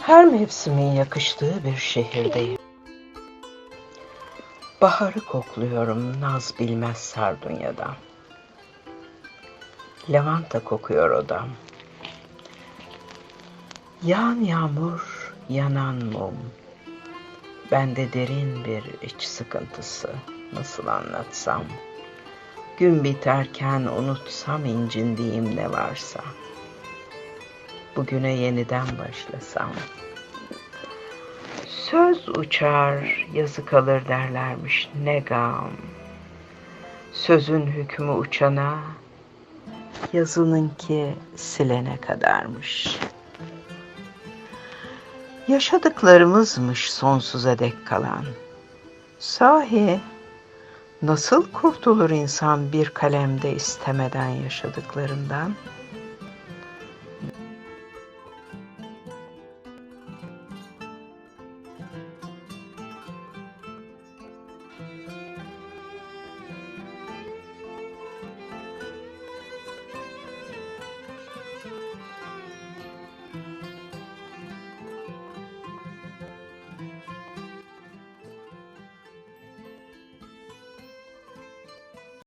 Her mevsimin yakıştığı bir şehirdeyim. Baharı kokluyorum naz bilmez sardunya'dan. Lavanta kokuyor odam. Yağan yağmur, yanan mum. Bende derin bir iç sıkıntısı. Nasıl anlatsam? Gün biterken unutsam incindiğim ne varsa. Bugüne yeniden başlasam. Söz uçar, yazı kalır derlermiş ne gam. Sözün hükmü uçana, yazınınki silene kadarmış. Yaşadıklarımızmış sonsuza dek kalan. Sahi nasıl kurtulur insan bir kalemde istemeden yaşadıklarından?